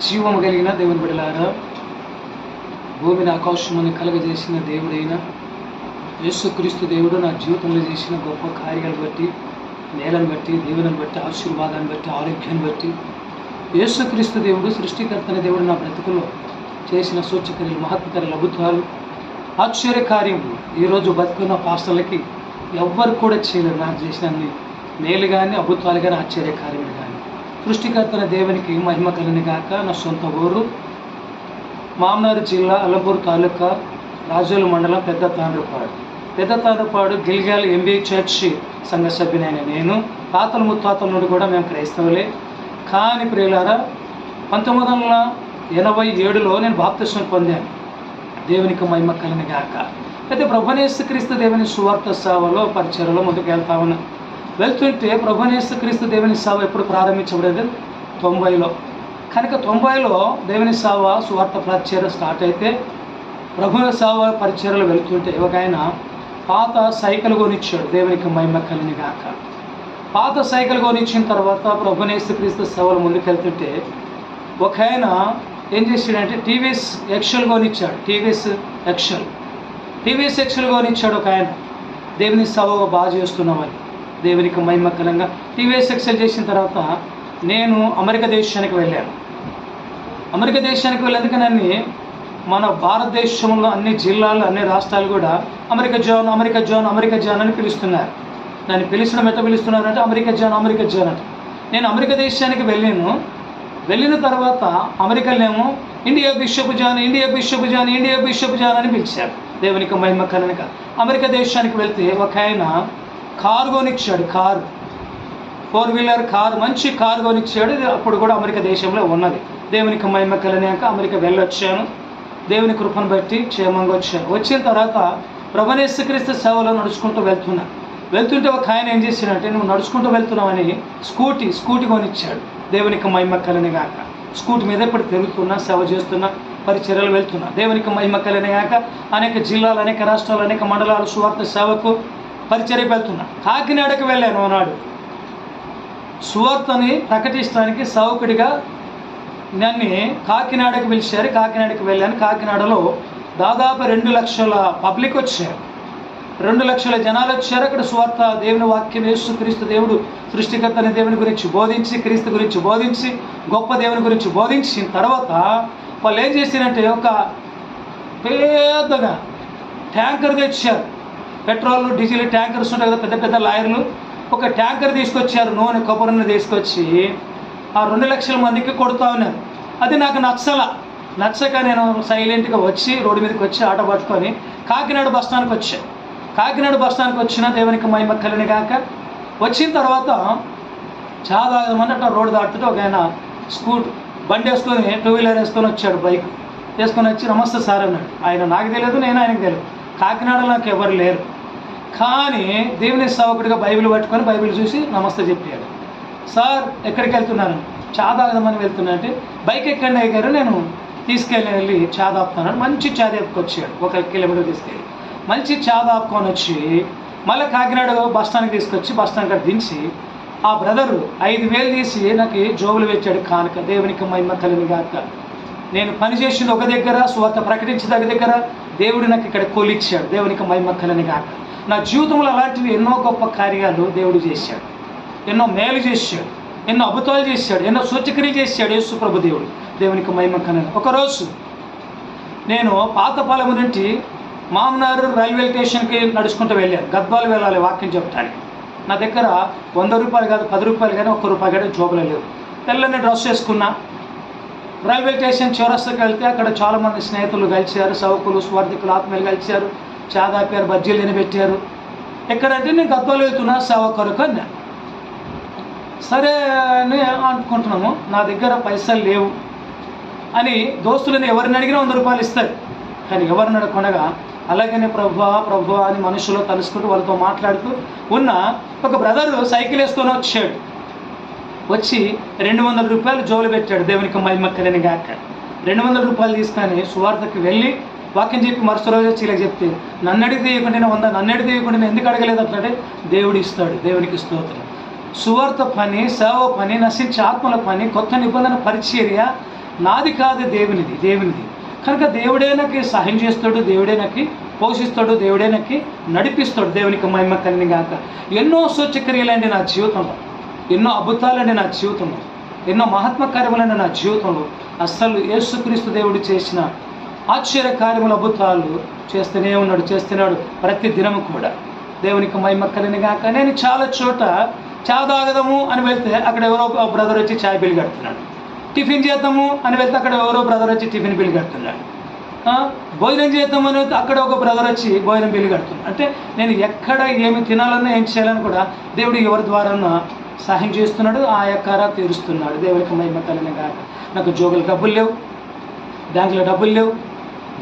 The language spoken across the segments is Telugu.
జీవము కలిగిన దేవుని బిడలారా భూమిని ఆకాశముని కలగజేసిన దేవుడైన యేసుక్రీస్తు దేవుడు నా జీవితంలో చేసిన గొప్ప కార్యాలు బట్టి నేలను బట్టి దీవెనను బట్టి ఆశీర్వాదాన్ని బట్టి ఆరోగ్యాన్ని బట్టి యేసుక్రీస్తు దేవుడు సృష్టికర్తన దేవుడు నా బ్రతుకులో చేసిన సూచకర్యలు మహత్కర్యలు అద్భుతాలు ఆశ్చర్యకార్యములు. ఈరోజు బతుకున్న పాస్టర్లకి ఎవ్వరు కూడా చేయలేరు నాకు చేసిన అన్ని మేలు కానీ అభుత్వాలు కానీ ఆశ్చర్యకార్యములు కానీ సృష్టికర్తన దేవునికి మహిమ కలిని గాక నా సొంత ఊరు. మామనారు జిల్లా అలంపూర్ తాలూకా రాజోలు మండలం పెద్ద తాండ్రపాడు. పెద్ద తాండ్రపాడు గిల్గాల్ ఎంబీ చర్చి సంఘ సభ్యునైన నేను. తాతల ముత్తాతల నుండి కూడా మేము క్రైస్తవులే. కానీ ప్రియులారా పంతొమ్మిది వందల ఎనభై ఏడులో నేను బాప్తిస్వం పొందాను. దేవునికి మహిమ కలిని గాక. అయితే ప్రభునేసు క్రీస్తు దేవుని సువార్త సేవలో పరిచయలో ముందుకు వెళ్తా ఉన్నాను వెళ్తుంటే ప్రభునేసు క్రీస్తు దేవుని సేవ ఎప్పుడు ప్రారంభించబడేది? తొంభైలో. కనుక తొంభైలో దేవుని సేవ సువార్త పరిచయం స్టార్ట్ అయితే ప్రభుని సేవ పరిచయలు వెళ్తుంటే ఒక ఆయన పాత సైకిల్ కొనిచ్చాడు దేవునికి మహిమ కలిని గాక. పాత సైకిల్ కొనిచ్చిన తర్వాత ప్రభునేసు క్రీస్తు సేవలు ముందుకెళ్తుంటే ఒక ఆయన ఏం చేశాడంటే టీవీఎస్ ఎక్సెల్ కొనిచ్చాడు టీవీఎస్ ఎక్సెల్ టీవీఎస్ ఎక్సెల్ కొనిచ్చాడు ఒక ఆయన. దేవుని సేవ బాగా చేస్తున్నామని దేవునికి మహిమకరంగా టీవీఎస్ ఎక్సెల్ చేసిన తర్వాత నేను అమెరికా దేశానికి వెళ్ళాను. అమెరికా దేశానికి వెళ్ళేందుకనని మన భారతదేశంలో అన్ని జిల్లాలు అన్ని రాష్ట్రాలు కూడా America zone America zone America zone అని పిలుస్తున్నారు. దాన్ని పిలిచడం ఎట్లా పిలుస్తున్నారంటే అమెరికా జోన్ అమెరికా జోన్ అంటే. నేను అమెరికా దేశానికి వెళ్ళాను. వెళ్ళిన తర్వాత అమెరికాలోనేమో India bishop John India bishop John India bishop John అని పిలిచారు. దేవునికి మహిమ కనుక అమెరికా దేశానికి వెళ్తే ఒక ఆయన కారు కొనిచ్చాడు కారు. ఫోర్ వీలర్ కారు మంచి కారు కొనిచ్చాడు ఇది అప్పుడు కూడా అమెరికా దేశంలో ఉన్నది. దేవునికి మహిమ కలినాక అమెరికా వెళ్ళొచ్చాను. దేవుని కృపను బట్టి క్షేమంగా వచ్చాను. వచ్చిన తర్వాత ప్రభనేశ్వక్రీస్తు సేవలో నడుచుకుంటూ వెళ్తున్నా. వెళ్తుంటే ఒక ఆయన ఏం చేశాడంటే నువ్వు నడుచుకుంటూ వెళ్తున్నావని స్కూటీ స్కూటీ కొనిచ్చాడు. దేవునికి మహిమ కలిని గాక స్కూటీ మీద ఇప్పుడు తిరుగుతున్నా సేవ చేస్తున్నా పరిచర్యలు వెళ్తున్నా. దేవునికి మహిమ కలిని గాక అనేక జిల్లాలు అనేక రాష్ట్రాలు అనేక మండలాలు సువార్త సేవకు పరిచర్య వెళ్తున్నా కాకినాడకు వెళ్ళాను ఆనాడు. సువార్తని ప్రకటించడానికి సౌకుడిగా నన్ను కాకినాడకు పిలిచారు కాకినాడకు వెళ్ళాను. కాకినాడలో దాదాపు రెండు లక్షల పబ్లిక్ వచ్చారు. రెండు లక్షల జనాలు వచ్చారు. అక్కడ సువార్త దేవుని వాక్యం యేసు క్రీస్తు దేవుడు సృష్టికర్తని దేవుని గురించి బోధించి క్రీస్తు గురించి బోధించి గొప్ప దేవుని గురించి బోధించిన తర్వాత వాళ్ళు ఏం చేశారంటే ఒక పెద్దగా ట్యాంకర్ తెచ్చారు. పెట్రోల్ డీజిల్ ట్యాంకర్స్ ఉంటాయి కదా పెద్ద పెద్ద లాయర్లు. ఒక ట్యాంకర్ తీసుకొచ్చారు నూనె కొబ్బరిని తీసుకొచ్చి ఆ రెండు లక్షల మందికి కొడుతూ ఉన్నారు. అది నాకు నచ్చల. నచ్చక నేను సైలెంట్గా వచ్చి రోడ్డు మీదకి వచ్చి ఆటో పట్టుకొని కాకినాడ బస్టాండ్కి వచ్చా. కాకినాడ బస్ స్టాండ్కి వచ్చిన దేవునికి మహిమ కలిని కాక వచ్చిన తర్వాత చాలా మంది అట్లా రోడ్డు దాటుతుంటే ఒక ఆయన స్కూట్ బండి వేసుకొని టూ వీలర్ వేసుకొని వచ్చాడు బైక్. వేసుకొని వచ్చి నమస్తే సార్ అన్నాడు. ఆయన నాకు తెలియదు నేను ఆయనకు తెలియదు. కాకినాడలో నాకు ఎవరు లేరు. కానీ దేవుని సేవకుడిగా బైబిల్ పట్టుకొని బైబిల్ చూసి నమస్తే చెప్పాడు. సార్ ఎక్కడికి వెళ్తున్నాను చాదాగదమని వెళ్తున్నా అంటే బైక్ ఎక్కండి అయ్యారు నేను తీసుకెళ్ళి వెళ్ళి చాదాపుతున్నాను మంచి చాదేపుకొచ్చాడు ఒక కిలోమీటర్ తీసుకెళ్ళి. మంచి చాదాపుకొని వచ్చి మళ్ళీ కాకినాడ బస్ స్టాండ్కి తీసుకొచ్చి బస్ స్టాండ్ కాడ దించి ఆ బ్రదరు ఐదు వేలు తీసి నాకు జోబులు పెట్టాడు కానుక దేవునికి మహిమ కలిని కాక నేను పని చేసింది ఒక దగ్గర స్వార్థ ప్రకటించిన దగ్గర దేవుడు నాకు ఇక్కడ కోలిచ్చాడు. దేవునికి మైమక్కలని కాక నా జీవితంలో అలాంటివి ఎన్నో గొప్ప కార్యాలు దేవుడు చేశాడు. ఎన్నో మేలు చేశాడు. ఎన్నో అబుతాలు చేశాడు. ఎన్నో సూచక్రియలు చేశాడు యేసుప్రభు దేవుడు. దేవునికి మైమక్కలని ఒకరోజు నేను పాతపాలెం నుండి మామనారు రైల్వే స్టేషన్కి నడుచుకుంటూ వెళ్ళాను. గద్వాలు వెళ్ళాలి వాక్యం చెప్పడానికి నా దగ్గర వంద రూపాయలు కాదు పది రూపాయలు కానీ ఒక్క రూపాయి కానీ జోబులో లేవు. తెల్లని డ్రెస్ వేసుకున్నా. రైల్వే స్టేషన్ చౌరస్తాకి వెళ్తే అక్కడ చాలామంది స్నేహితులు కలిశారు సౌకులు స్వార్థికులు ఆత్మీయులు కలిశారు చాదాపారు బజ్జీలు తినబెట్టారు ఎక్కడంటే నేను గద్వాలు వెళ్తున్నా సేవ కొరకు అన్నా. సరే అని అనుకుంటున్నాము నా దగ్గర పైసలు లేవు అని దోస్తులని ఎవరిని అడిగినా వంద రూపాయలు ఇస్తారు. కానీ ఎవరిని అడగకుండా అలాగనే ప్రభు ప్రభు అని మనుషులు కలుసుకుంటూ వాళ్ళతో మాట్లాడుతూ ఉన్న ఒక బ్రదర్ సైకిల్ వేసుకొని వచ్చాడు. వచ్చి రెండు వందల రూపాయలు జోలు పెట్టాడు దేవునికి మహిమక్కలని గాక. రెండు వందల రూపాయలు తీసుకొని సువార్తకి వెళ్ళి వాక్యం చెప్పి మరుసటి రోజు వచ్చి ఇలా చెప్తే నన్ను అడిగి తీయకుండా నేను వంద నన్ను అడిగి తీయకుండా ఎందుకు అడగలేదు? అంటే దేవుడు ఇస్తాడు దేవునికి స్తోత్రం. సువార్త పని సేవ పని నశించే ఆత్మల పని కొత్త నిబంధన పరిచర్య నాది కాదు దేవునిది దేవునిది. కనుక దేవుడే నాకు సహాయం చేస్తాడు దేవుడే నాకు పోషిస్తాడు దేవుడే నాకు నడిపిస్తాడు దేవునికి మహిమ కలిని గాక. ఎన్నో సూచక్రియలండి నా జీవితంలో. ఎన్నో అద్భుతాలని నా జీవితంలో ఎన్నో మహాత్మ కార్యములైన నా జీవితంలో అస్సలు యేసుక్రీస్తు దేవుడు చేసిన ఆశ్చర్య కార్యముల అద్భుతాలు చేస్తూనే ఉన్నాడు చేస్తున్నాడు ప్రతి దినము కూడా. దేవునికి మైమక్కలని కాక నేను చాలా చోట చా తాగదము అని వెళ్తే అక్కడ ఎవరో బ్రదర్ వచ్చి చాయ్ బిల్ కడుతున్నాడు. టిఫిన్ చేద్దాము అని వెళ్తే అక్కడ ఎవరో బ్రదర్ వచ్చి టిఫిన్ బిల్ కడుతున్నాడు. భోజనం చేద్దాం అని వెళ్తే అక్కడ ఒక బ్రదర్ వచ్చి భోజనం బిల్లు కడుతున్నాడు. అంటే నేను ఎక్కడ ఏమి తినాలన్నా ఏం చేయాలని కూడా దేవుడు ఎవరి ద్వారా సహాయం చేస్తున్నాడు ఆ యొక్క తీరుస్తున్నాడు. దేవునికి మహిమ కలిగిన కాక నాకు జోగులు డబ్బులు లేవు బ్యాంకులో డబ్బులు లేవు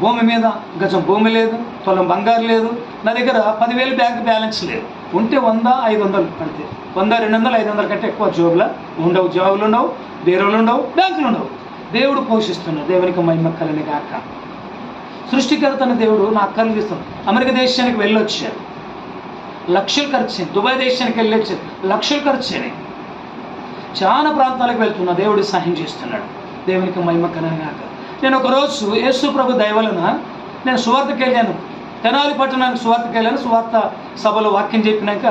భూమి మీద గజం భూమి లేదు పొలం బంగారు లేదు నా దగ్గర పదివేలు బ్యాంక్ బ్యాలెన్స్ లేదు. ఉంటే వంద ఐదు వందలు పడితే. వంద రెండు వందలు ఐదు వందల కంటే ఎక్కువ జోబుల ఉండవు జాబులు ఉండవు బీరోలు ఉండవు బ్యాంకులు ఉండవు. దేవుడు పోషిస్తున్నాడు దేవునికి మహిమ కలిగిన కాక సృష్టికర్తన దేవుడు నా అక్కర్లు తీస్తాడు అమెరికా దేశానికి వెళ్ళొచ్చారు లక్షలు ఖర్చు దుబాయ్ దేశానికి వెళ్ళొచ్చు. లక్షలు ఖర్చు అయినాయి చాలా ప్రాంతాలకు వెళ్తున్నా. దేవుడు సహాయం చేస్తున్నాడు. దేవునికి మహిమ కనగాక నేను ఒకరోజు యేసు ప్రభు దయవలన నేను సువార్తకి వెళ్ళాను తెనాలి పట్టణానికి సువార్తకి వెళ్ళాను సువార్త సభలో వాక్యం చెప్పినాక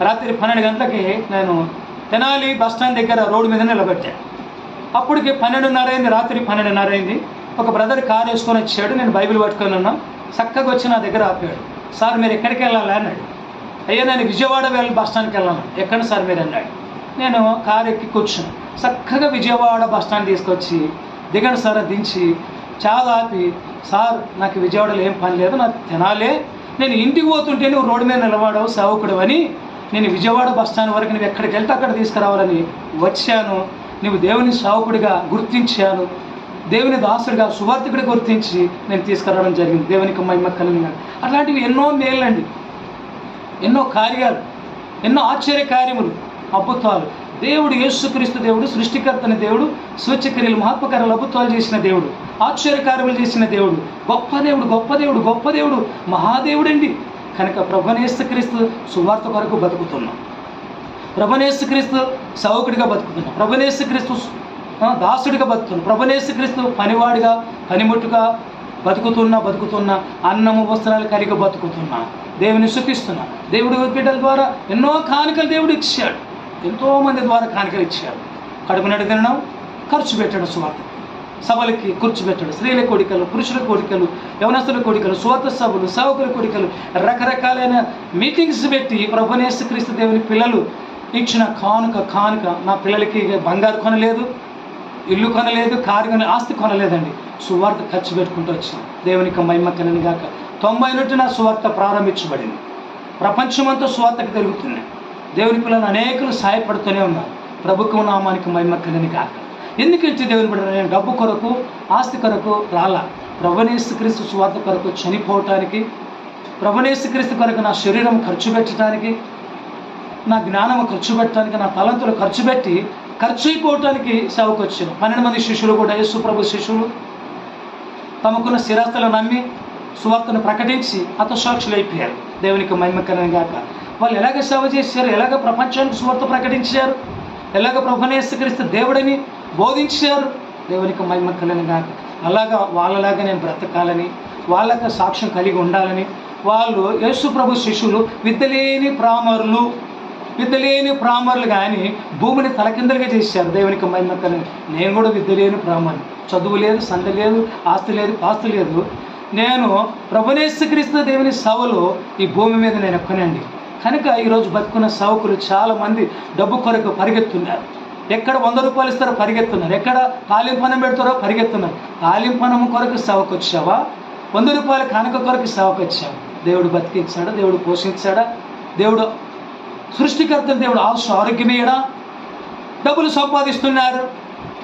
రాత్రి పన్నెండు గంటలకి నేను తెనాలి బస్ స్టాండ్ దగ్గర రోడ్డు మీద నిలబెట్టాను అప్పటికి పన్నెండున్నర అయింది. రాత్రి పన్నెండున్నర అయింది. ఒక బ్రదర్ కార్ వేసుకొని వచ్చాడు. నేను బైబిల్ పట్టుకొని ఉన్నా. చక్కగా వచ్చి నా దగ్గర ఆపాడు. సార్ మీరు ఎక్కడికి వెళ్ళాలి? అన్నాడు. అయ్యా నేను విజయవాడ వెళ్ళి బస్ స్టాండ్కి వెళ్ళాను. ఎక్కడ సార్ మీరు అన్నాడు. నేను కారు ఎక్కి కూర్చున్నాను. చక్కగా విజయవాడ బస్ స్టాండ్ తీసుకొచ్చి దిగండి సార్ దించి చాలా ఆపి సార్ నాకు విజయవాడలో ఏం పని లేదు నాకు తినాలే. నేను ఇంటికి పోతుంటే నువ్వు రోడ్డు మీద నిలబడవు సేవకుడు అని. నేను విజయవాడ బస్ స్టాండ్ వరకు నువ్వు ఎక్కడికి వెళ్తే అక్కడ తీసుకురావాలని వచ్చాను. నువ్వు దేవుని సేవకుడిగా గుర్తించాను. దేవుని దాసుడిగా సువార్థకుడిగా గుర్తించి నేను తీసుకురావడం జరిగింది. దేవునికి మహిమ కలిగిన. అట్లాంటివి ఎన్నో మేళ్ళండి. ఎన్నో కార్యాలు ఎన్నో ఆశ్చర్య కార్యములు అద్భుతాలు దేవుడు యేసుక్రీస్తు దేవుడు సృష్టికర్తని దేవుడు సూచక్రియలు మహాత్మకార్యాలు అద్భుతాలు చేసిన దేవుడు ఆశ్చర్య కార్యములు చేసిన దేవుడు గొప్ప దేవుడు గొప్ప దేవుడు గొప్ప దేవుడు మహాదేవుడండి. కనుక ప్రభునేసుక్రీస్తు సువార్త కొరకు బతుకుతున్నాం. ప్రభునేసుక్రీస్తు సౌకుడిగా బతుకుతున్నాం. ప్రభునేసుక్రీస్తు దాసుడిగా బతుకుతున్నాం. ప్రభునేసుక్రీస్తు పనివాడిగా పనిముట్టుగా బతుకుతున్నా బతుకుతున్నా అన్నము వస్త్రాలు కలిగి బతుకుతున్నా. దేవుని సుఖిస్తున్నా దేవుడి బిడ్డల ద్వారా ఎన్నో కానుకలు దేవుడు ఇచ్చాడు. ఎంతోమంది ద్వారా కానుకలు ఇచ్చాడు కడుపునడి తినడం ఖర్చు పెట్టాడు సువార్త. సభలకి కూర్చోబెట్టాడు స్త్రీల కోరికలు పురుషుల కోడికలు యవనస్తుల కోరికలు స్వార్థ సభలు సేవకుల కోడికలు రకరకాలైన మీటింగ్స్ పెట్టి ప్రభునేసు క్రీస్తు దేవుని పిల్లలు ఇచ్చిన కానుక కానుక నా పిల్లలకి బంగారు కొనలేదు ఇల్లు కొనలేదు కారు కొన ఆస్తి కొనలేదండి. సువార్త ఖర్చు పెట్టుకుంటూ వచ్చాం దేవునికి మహిమ కనని గాక. తొంభై నుండి నా సువార్త ప్రారంభించబడింది. ప్రపంచమంతా సువార్తకు తిరుగుతుంది. దేవుని పిల్లలు అనేకులు సహాయపడుతూనే ఉన్నారు. ప్రభుత్వ నామానికి మహిమ కాక ఎందుకు ఇచ్చి దేవుని బిడ్డ నేను డబ్బు కొరకు ఆస్తి కొరకు రాలా? ప్రభునేసుక్రీస్తు సువార్త కొరకు చనిపోవటానికి ప్రభునేసుక్రీస్తు కొరకు నా శరీరం ఖర్చు పెట్టడానికి నా జ్ఞానము ఖర్చు పెట్టడానికి నా తలంతులు ఖర్చు పెట్టి ఖర్చు అయిపోవటానికి సేవకు వచ్చాను పన్నెండు మంది శిష్యులు కూడా యేసు ప్రభు శిష్యులు. తమకున్న స్థిరాస్తులు నమ్మి సువార్తను ప్రకటించి హతసాక్షులు అయిపోయారు దేవునికి మహిమకరణ గాక. వాళ్ళు ఎలాగ సేవ చేశారు? ఎలాగ ప్రపంచానికి సువార్త ప్రకటించారు? ఎలాగ ప్రభునేసుక్రీస్తు దేవుడని బోధించారు? దేవునికి మహిమకలను గాక. అలాగా వాళ్ళలాగా నేను బ్రతకాలని వాళ్ళకి సాక్ష్యం కలిగి ఉండాలని వాళ్ళు యేసు ప్రభు శిష్యులు విద్యలేని ప్రామరులు విద్యలేని ప్రామరులు కానీ భూమిని తలకిందలుగా చేశారు. దేవునికి మహిమకలను నేను కూడా విద్యలేని ప్రామరు చదువు లేదు సంత లేదు ఆస్తి లేదు ఆస్తి లేదు. నేను ప్రభునేశ్వక్రీస్తు దేవుని సవలు ఈ భూమి మీద నేను ఎక్కనండి కనుక ఈరోజు బతుకున్న సవకులు చాలామంది డబ్బు కొరకు పరిగెత్తున్నారు. ఎక్కడ వంద రూపాయలు ఇస్తారో పరిగెత్తున్నారు. ఎక్కడ తాలింపనం పెడతారో పరిగెత్తున్నారు. తాలింపనం కొరకు సవకొచ్చావా వంద రూపాయల కానుక కొరకు సేవకు దేవుడు బతికించాడా దేవుడు పోషించాడా? దేవుడు సృష్టికర్త దేవుడు ఆశ ఆరోగ్యమేయడా డబ్బులు సంపాదిస్తున్నారు.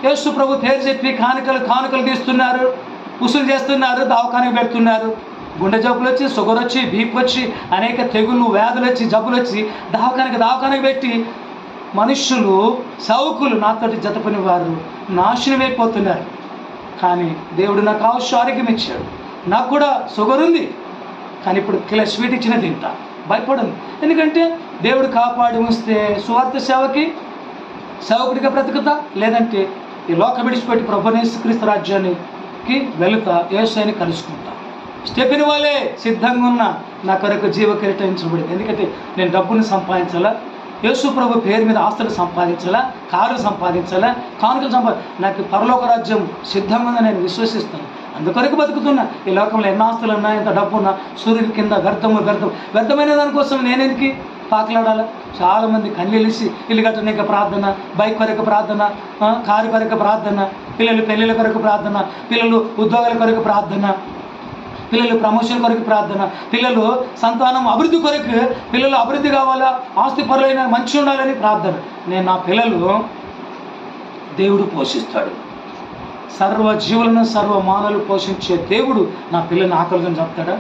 యేసు ప్రభు పేరు చెప్పి కానుకలు కానుకలు తీస్తున్నారు. ఉసులు చేస్తున్నారు దవాఖానకు పెడుతున్నారు. గుండె జబ్బులు వచ్చి షుగర్ వచ్చి బీపీ వచ్చి అనేక తెగులు వ్యాధులు వచ్చి జబ్బులు వచ్చి దవాఖానకి దవాఖానకు పెట్టి మనుషులు సౌకులు నాతోటి జతపని వారు నాశనమైపోతున్నారు. కానీ దేవుడు నాకు ఆవుష ఆరోగ్యం ఇచ్చాడు. నాకు కూడా షుగర్ ఉంది. కానీ ఇప్పుడు కిలో స్వీట్ ఇచ్చిన తింటా. భయపడను. ఎందుకంటే దేవుడు కాపాడి ఉంచితే సువార్త సేవకి సేవకుడిగా బ్రతుకుతా? లేదంటే ఈ లోక విడిచిపెట్టి రాజ్యాన్ని కి వెళుతా యేసుని కలుసుకుంటా. స్టెపిన వాళ్ళే సిద్ధంగా ఉన్న నా కొరకు జీవ కేటాయించబడింది ఎందుకంటే నేను డబ్బుని సంపాదించాలా యేసు ప్రభు పేరు మీద ఆస్తులు సంపాదించాలా కారు సంపాదించాలా కానుకలు సంపా నాకు పరలోక రాజ్యం సిద్ధంగా ఉందని నేను విశ్వసిస్తాను. అందుకొరకు బతుకుతున్నా. ఈ లోకంలో ఎన్ని ఆస్తులు ఉన్నా ఎంత డబ్బు ఉన్నా సూర్యుడి కింద వ్యర్థము వ్యర్థం వ్యర్థమైన దానికోసం నేనెందుకు? పాకలాడాలి. చాలామంది కన్నీళ్ళిసి ఇల్లు కట్టడానికి ప్రార్థన బైక్ కొరకు ప్రార్థన కారు కొరకు ప్రార్థన పిల్లలు పెళ్ళిళ్ళ కొరకు ప్రార్థన పిల్లలు ఉద్యోగాల కొరకు ప్రార్థన పిల్లలు ప్రమోషన్ కొరకు ప్రార్థన పిల్లలు సంతానం అభివృద్ధి కొరకు పిల్లలు అభివృద్ధి కావాలా ఆస్తి పరులైన మంచి ఉండాలని ప్రార్థన. నేను నా పిల్లలు దేవుడు పోషిస్తాడు. సర్వ జీవులను సర్వ మానవులు పోషించే దేవుడు నా పిల్లని ఆకలిగా చెప్తాడా?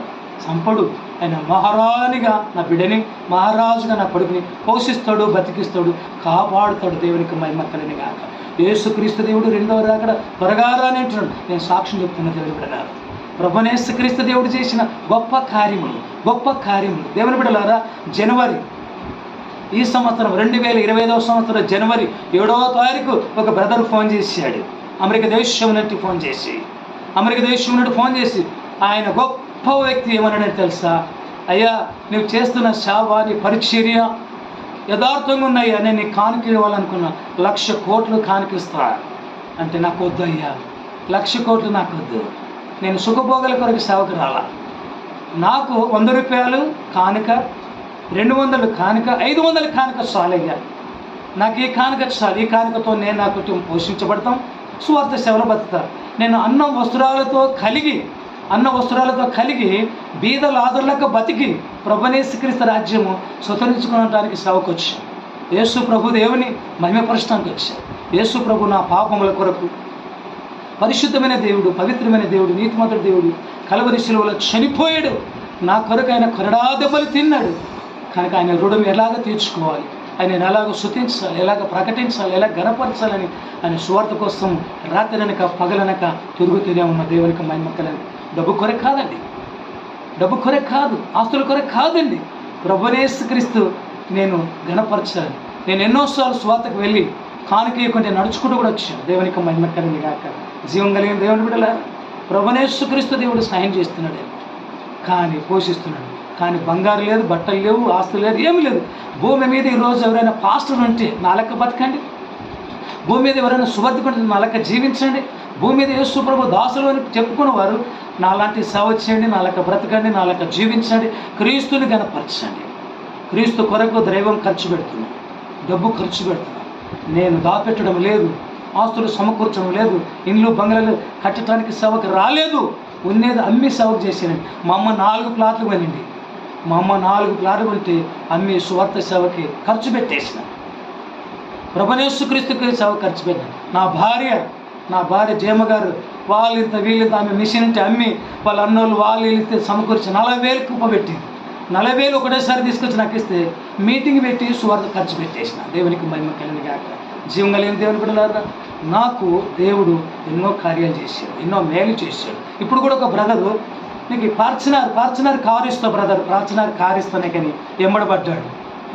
సంపడు ఆయన మహారాణిగా నా బిడ్డని మహారాజుగా నా కొడుకుని పోషిస్తాడు బతికిస్తాడు కాపాడుతాడు దేవునికి మహిమక్కలని కాక యేసుక్రీస్తు దేవుడు రెండవ రాకడ త్వరగా రాని అంటున్నాడు. నేను సాక్ష్యం చెప్తున్న దేవుడు బిడ్డలారా ప్రభునేసుక్రీస్తు దేవుడు చేసిన గొప్ప కార్యములు గొప్ప కార్యములు. దేవుని బిడ్డలారా జనవరి ఈ సంవత్సరం రెండు వేల ఇరవై ఐదవ సంవత్సరం జనవరి ఏడవ తారీఖు ఒక బ్రదర్ ఫోన్ చేశాడు. అమెరికా దేశం నుండి ఫోన్ చేసి అమెరికా దేశం నుండి ఫోన్ చేసి ఆయన గొప్ప వ్యక్తి ఏమన్నాడని తెలుసా? అయ్యా నువ్వు చేస్తున్న సేవ నీ పరిచర్య యథార్థంగా ఉన్నాయ్యా నేను నీ కానుక ఇవ్వాలనుకున్నా. లక్ష కోట్లు కానుకిస్తా. అంటే నాకు వద్దు అయ్యా. లక్ష కోట్లు నాకు వద్దు నేను సుఖభోగాల కొరకు సేవకు రాలా. నాకు వంద రూపాయలు కానుక రెండు వందలు కానుక ఐదు వందల కానుక చాలయ్యా. నాకు ఈ కానుక చాలు. ఈ కానుకతో నేను నా కుటుంబం పోషించబడతాం. సువార్త సేవలు బతుకుతారు నేను అన్నం వస్త్రాలతో కలిగి అన్న వస్త్రాలతో కలిగి బీద లాదర్లకు బతికి ప్రభునేశ్వరిస్త రాజ్యము స్వతరించుకోవడానికి సేవకొచ్చి. యేసు ప్రభు దేవుని మహిమపరచడానికి వచ్చి యేసు ప్రభు నా పాపముల కొరకు పరిశుద్ధమైన దేవుడు పవిత్రమైన దేవుడు నీతిమంతుడు దేవుడు కలవరి శిలువలో చనిపోయాడు. నా కొరకు ఆయన కొరడా దెబ్బలు తిన్నాడు. కనుక ఆయన రుణం ఎలాగ తీర్చుకోవాలి? ఆయన ఎలాగ శుతించాలి? ఎలాగ ప్రకటించాలి? ఎలా గణపరచాలని? ఆయన సువార్త కోసం రాత్రనక పగలనక తిరుగుతూనే ఉన్న దేవునికి మహిమక్కలని డబ్బు కొరకు కాదండి. డబ్బు కొరకు కాదు ఆస్తుల కొరకు కాదండి. ప్రభునేసుక్రీస్తు నేను గణపరచాలి నేను ఎన్నోసార్లు స్వాతకు వెళ్ళి కానుకీయకుంటే నడుచుకుంటూ కూడా వచ్చాను. దేవునికి మహిమక్కలని కాక జీవం కలిగిన దేవుని బిడ్డల ప్రభునేసుక్రీస్తు దేవుడు సాయం చేస్తున్నాడు. కానీ పోషిస్తున్నాడు. కానీ బంగారు లేదు బట్టలు లేవు ఆస్తులు లేదు ఏమి లేదు. భూమి మీద ఈరోజు ఎవరైనా పాస్టర్ ఉంటే నా లెక్క బతకండి. భూమి మీద ఎవరైనా సువర్ధకుంటే నా లెక్క జీవించండి. భూమి మీద యేసు ప్రభు దాసులు అని చెప్పుకునేవారు నాలాంటి సేవ చేయండి నా లెక్క బ్రతకండి నా లెక్క జీవించండి క్రీస్తుని గనపరచండి క్రీస్తు కొరకు దైవం ఖర్చు పెడుతున్నాను డబ్బు ఖర్చు పెడుతున్నాను నేను దాపెట్టడం లేదు ఆస్తులు సమకూర్చడం లేదు ఇండ్లు బంగ్లాలు కట్టడానికి సేవకు రాలేదు ఉన్నది అమ్మి సేవకు చేసానండి మా అమ్మ నాలుగు ప్లాట్లు కొనండి మా అమ్మ నాలుగు ప్లాట్లు కొంటే అమ్మి సువార్త సేవకి ఖర్చు పెట్టేసిన ప్రభనేశ్వక్రీస్తుకి సేవ ఖర్చు పెట్టాను నా భార్య నా భార్య జయమ్మ గారు వాళ్ళు ఇంత వీళ్ళింత ఆమె మిషన్ ఇంటి అమ్మి వాళ్ళ అన్నోళ్ళు వాళ్ళు వీళ్ళితే సమకూర్చి నలభై వేలు కుప్ప పెట్టింది. నలభై వేలు ఒకటేసారి తీసుకొచ్చి నాకు ఇస్తే మీటింగ్ పెట్టి సువార్త ఖర్చు పెట్టేసిన. దేవునికి మహిమ కలిగిన కాక జీవం కలిగిన దేవుని బిడ్డలారా నాకు దేవుడు ఎన్నో కార్యాలు చేశాడు ఎన్నో మేలు చేశాడు. ఇప్పుడు కూడా ఒక బ్రదరు నీకు పార్చనార్ పార్చనార్ కారు ఇస్తా బ్రదర్ పార్చనార్ కారు ఇస్తానే కానీ ఎమ్మడబడ్డాడు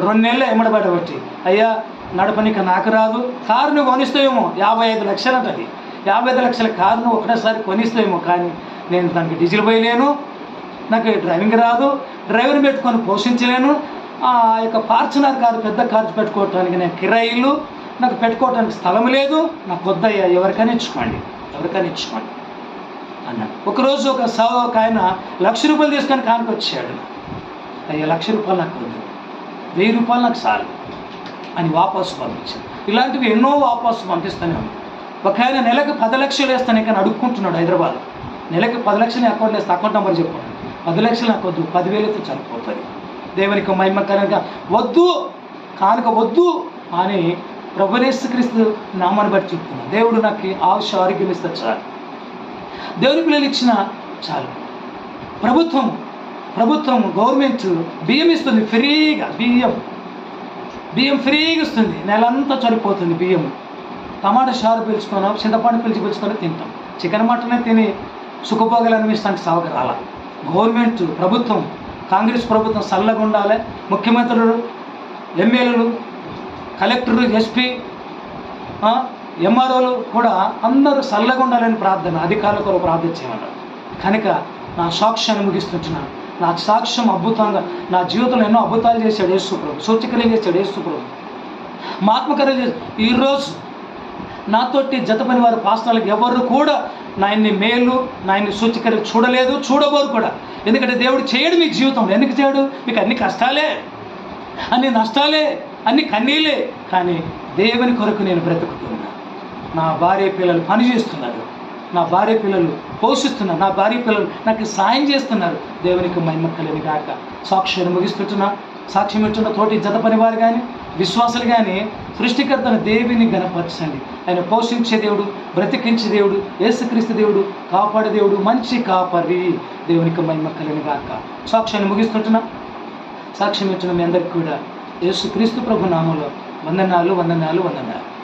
రెండు నెలలు ఎమ్మడబడబట్టి అయ్యా నడపనిక నాకు రాదు కారుని కొనిస్తాయేమో యాభై ఐదు లక్షలు అంటది యాభై ఐదు లక్షల కారును ఒకటేసారి కొనిస్తావేమో కానీ నేను దానికి డీజిల్ పోయలేను. నాకు డ్రైవింగ్ రాదు. డ్రైవర్ పెట్టుకొని పోషించలేను. ఆ యొక్క ఫార్చునర్ కారు పెద్ద ఖర్చు పెట్టుకోవటానికి నేను కిరాయిలు నాకు పెట్టుకోవటానికి స్థలం లేదు. నాకు వద్దయ్యా ఎవరికైనా ఇచ్చుకోండి. ఎవరికైనా ఇచ్చుకోండి అన్నాడు. ఒకరోజు ఒక సవ ఒక ఆయన లక్ష రూపాయలు తీసుకొని కానుకొచ్చాడు అయ్యా లక్ష రూపాయలు నాకు వద్దు. వెయ్యి రూపాయలు నాకు చాలు. అని వాపసు పంపించింది. ఇలాంటివి ఎన్నో వాపసు పంపిస్తూనే ఉంది. ఒక ఆయన నెలకు పది లక్షలు వేస్తాను కానీ అడుక్కుంటున్నాడు హైదరాబాద్. నెలకు పది లక్షలు అకౌంట్ వేస్తే అకౌంట్ నెంబర్ చెప్పండి పది లక్షలు నాకు వద్దు పదివేలతో చనిపోతుంది దేవునికి మహిమ కనుక వద్దు కానుక వద్దు అని ప్రభునేశ్వక్రీస్తు నామాన్ని బట్టి చెప్తున్నాను దేవుడు నాకు ఆశ ఆరోగ్యం ఇస్తే చాలు. దేవుని పిల్లలు ఇచ్చిన చాలు. ప్రభుత్వం ప్రభుత్వం గవర్నమెంట్ బియ్యం ఇస్తుంది ఫ్రీగా బియ్యం. బియ్యం ఫ్రీగా ఇస్తుంది. నెలంతా చనిపోతుంది బియ్యం. టమాటా షారు పీల్చుకున్నాం చింతపండు పిలిచి పీల్చుకొని తింటాం. చికెన్ మటనే తిని సుఖభోగాలు అనిపిస్తానికి సాగు రాల. గవర్నమెంట్ ప్రభుత్వం కాంగ్రెస్ ప్రభుత్వం చల్లగా ఉండాలి. ముఖ్యమంత్రులు ఎమ్మెల్యేలు కలెక్టర్లు ఎస్పీ ఎంఆర్ఓలు కూడా అందరూ చల్లగా ఉండాలని ప్రార్థన అధికారుల కొరకు ప్రార్థన చేయమన్నారు కనుక నా సాక్ష్యాన్ని ముగిస్తుంటున్నాను. నా సాక్ష్యం అద్భుతంగా నా జీవితంలో ఎన్నో అద్భుతాలు చేశాడు యేసుప్రభు సూచికలు చేశాడు యేసుప్రభు మా ఆత్మకార్యాలు ఈరోజు నాతోటి జత పని వారి పాస్టర్లకు ఎవరు కూడా నాయన్ని మేలు నాయన్ని సూచికలు చూడలేదు చూడబోరు కూడా. ఎందుకంటే దేవుడు చేయడు మీ జీవితంలో. ఎందుకు చేయడు? మీకు అన్ని కష్టాలే అన్ని నష్టాలే అన్ని కన్నీలే. కానీ దేవుని కొరకు నేను బ్రతుకుతున్నా. నా భార్య పిల్లలు పనిచేస్తున్నారు నా భార్య పిల్లలు పోషిస్తున్నారు నా భార్య పిల్లలు నాకు సాయం చేస్తున్నారు. దేవునికి మహిమ కలిని గాక. సాక్ష్యాన్ని ముగిస్తున్నా సాక్ష్యం ఇస్తున్న తోటి జత పని వారు కానీ విశ్వాసులు కానీ సృష్టికర్తను దేవిని గణపరచండి. ఆయన పోషించే దేవుడు బ్రతికించే దేవుడు యేసుక్రీస్తు దేవుడు కాపాడే దేవుడు మంచి కాపరి. దేవునికి మహిమ కలిగిన గాక. సాక్ష్యాన్ని ముగిస్తుంటున్నా సాక్ష్యం ఇచ్చిన మీ అందరికి కూడా యేసుక్రీస్తు ప్రభు నామంలో వందనాలు వందనాలు వందనాలు.